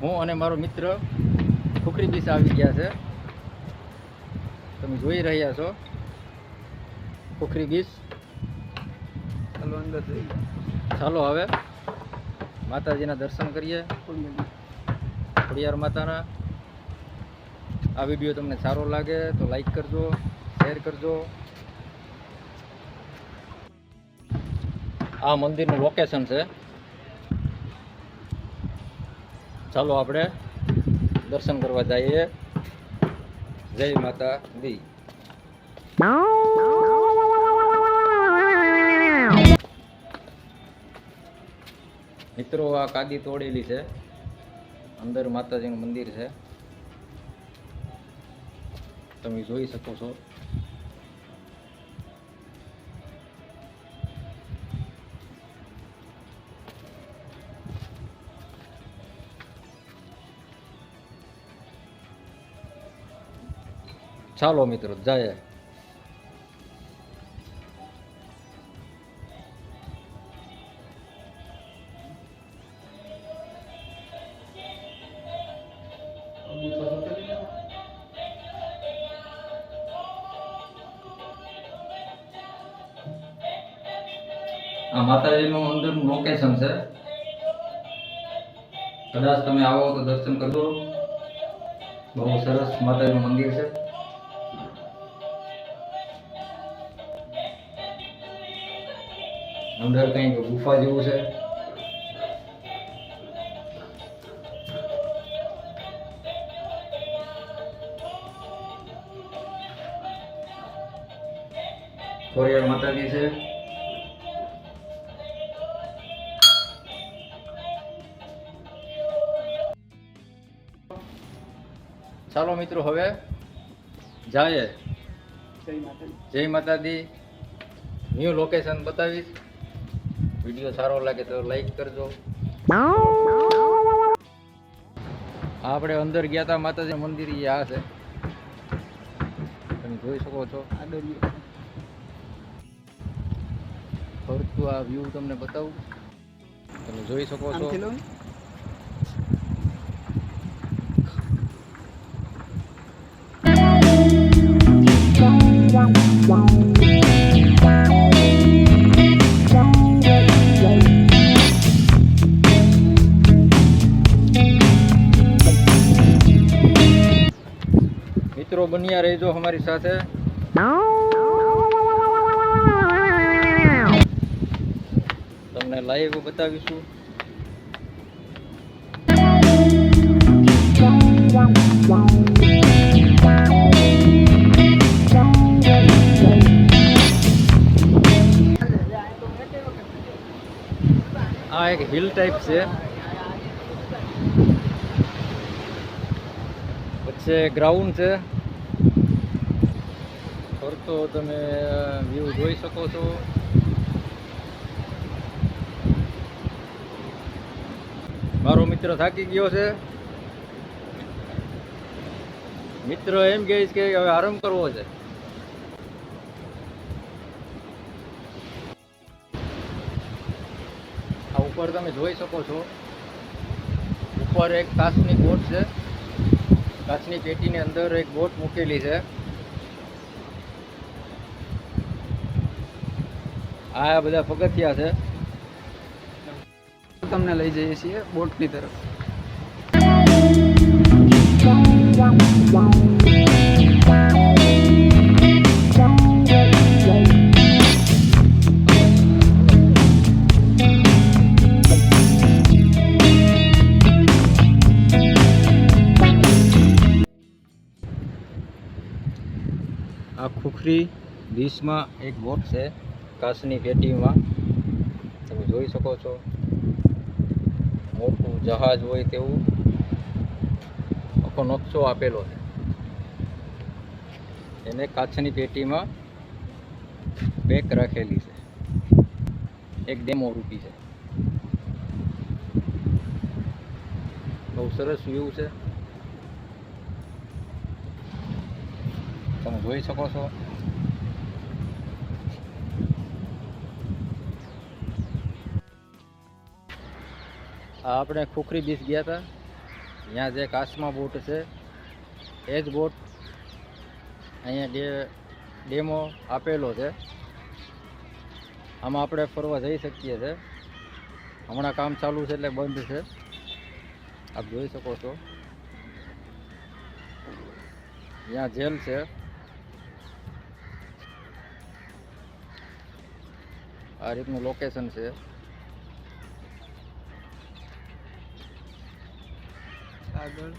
હું અને મારો મિત્ર ખુકરી બીસ આવી ગયા છે. તમે જોઈ રહ્યા છો. ખુખરી બીસ ચાલો અંદર ચાલો હવે માતાજીના દર્શન કરીએ. ખોડિયાર માતાના. આ વીડિયો તમને સારો લાગે તો લાઈક કરજો શેર કરજો. આ મંદિરનું લોકેશન છે. ચાલો આપણે દર્શન કરવા જઈએ. જય માતા દી. મિત્રો, આ કાદી તોડેલી છે. અંદર માતાજીનું મંદિર છે. તમે જોઈ શકો છો. ચાલો મિત્રો જાય આ માતાજીનું અંદરનું લોકેશન છે. કદાચ તમે આવો તો દર્શન કરજો. બહુ સરસ માતાજીનું મંદિર છે. અંદર કંઈક ગુફા જેવું છે. ખોડિયાર માતાજી છે. ચાલો મિત્રો હવે જાય જય માતાજી. ન્યૂ લોકેશન બતાવીશ. વીડિયો સારો લાગે તો લાઈક કરજો. આપણે અંદર ગયા હતા માતાજી મંદિર આ છે. તમે જોઈ શકો છો. આ દરિયો ફરતું આ વ્યૂ તમને બતાવું. તમે જોઈ શકો છો. મિત્રો, બન્યા રહેજો અમારી સાથે. તમને લાઈવ બતાવીશું. આ એક હિલ ટાઈપ છે. પછી ગ્રાઉન્ડ છે. ફરતો તમે વ્યૂ જોઈ શકો છો. મારો મિત્ર થાકી ગયો છે. મિત્ર એમ કહે છે કે હવે આરામ કરવો છે. આ ઉપર તમે જોઈ શકો છો. ઉપર એક કાચની બોટ છે. કાચની પેટીની અંદર એક બોટ મૂકેલી છે. આ બધા પગથિયા છે. તમને લઈ જઈએ છીએ બોટની તરફ. આ ખુખરી દેશમાં એક બોટ છે. કાચની પેટીમાં તમે જોઈ શકો છો. મોટું જહાજ હોય તેવું આખો નકશો આપેલો છે. એને કાચની પેટીમાં પેક રાખેલી છે. એક ડેમો રૂપી છે. બહુ સરસ વ્યૂ છે. તમે જોઈ શકો છો. આપણે ખોખરી બીચ ગયા હતા. ત્યાં જે કાચમાં બોટ છે, એ જ બોટ અહીંયા ડે ડેમો આપેલો છે. આમાં આપણે ફરવા જઈ શકીએ છીએ. હમણાં કામ ચાલુ છે એટલે બંધ છે. આપ જોઈ શકો છો. ત્યાં જેલ છે. આ રીતનું લોકેશન છે. આગળ